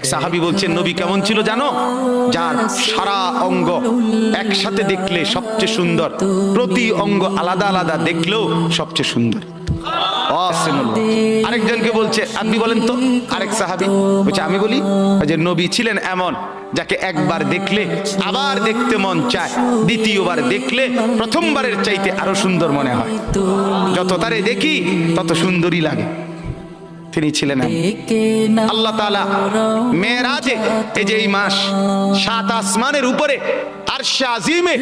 এক সাহাবি বলছেন, নবী কেমন ছিল জানো? যার সারা অঙ্গ একসাথে দেখলে সবচেয়ে সুন্দর, প্রতি অঙ্গ আলাদা আলাদা দেখলেও সবচেয়ে সুন্দর। আরেকজনকে বলছে, আপনি বলেন তো? আরেক সাহাবি বলছে, আমি বলি যে নবী ছিলেন এমন, যাকে একবার দেখলে আবার দেখতে মন চায়, দ্বিতীয়বার দেখলে প্রথমবারের চাইতে আরও সুন্দর মনে হয়। যত তারে দেখি, তত সুন্দরই লাগে। তিনি ছিলেন আল্লাহ তালা মেয়েরাজে এই যে এই মাস সাত আসমানের উপরে আরশে আজিমে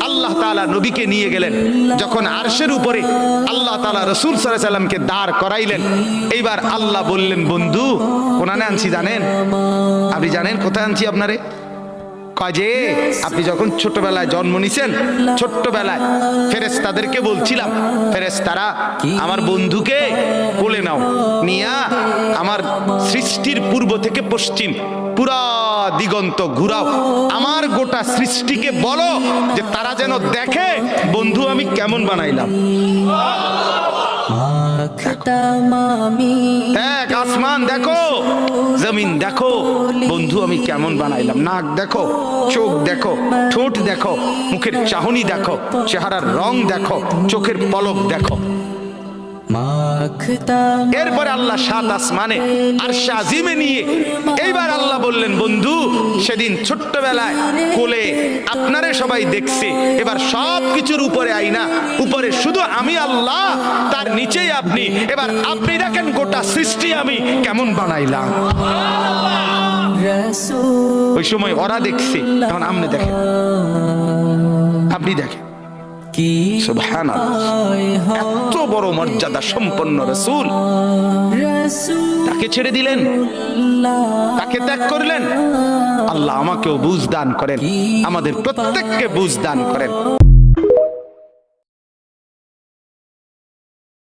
আল্লাহ নবীকে নিয়ে গেলেন। যখন আরশের উপরে আল্লাহ তালা রসুল সাল্লাল্লাহু সাল্লামকে দাঁড় করাইলেন এইবার আল্লাহ বললেন বন্ধু কোনানে আনছি জানেন? আপনি জানেন কোথায় আনছি আপনারে? যে আপনি যখন ছোটবেলায় জন্ম নিছেন ছোট্টবেলায় ফেরেস তাদেরকে বলছিলাম ফেরেস তারা আমার বন্ধুকে কোলে নাও নিয়া আমার সৃষ্টির পূর্ব থেকে পশ্চিম পুরা দিগন্ত ঘুরাও। আমার গোটা সৃষ্টিকে বলো যে তারা যেন দেখে বন্ধু আমি কেমন বানাইলাম। এক আসমান দেখো। জমিন দেখো। বন্ধু, আমি কেমন বানাইলাম? নাক দেখো, চোখ দেখো, ঠোঁট দেখো, মুখের চাহনি দেখো, চেহারার রং দেখো, চোখের পলক দেখো। এরপরে আল্লাহ সাত আসমানে আর শাজিমে নিয়ে এইবার আল্লাহ বললেন বন্ধু সেদিন ছোট্টবেলায় কোলে আপনারে সবাই দেখছে। এবার সব কিছুর উপরে আইনা উপরে শুধু আমি আল্লাহ তার নিচেই আপনি। এবার আপনি দেখেন গোটা সৃষ্টি আমি কেমন বানাইলাম। ওই সময় ওরা দেখছে এখন আপনি দেখেন। আপনি দেখেন। সুবহানাল্লাহ। বড় মর্যাদা সম্পন্ন রসুল। তাকে ছেড়ে দিলেন। তাকে ত্যাগ করলেন। আল্লাহ আমাকেও বুঝ দান করেন। আমাদের প্রত্যেককে বুঝ দান করেন।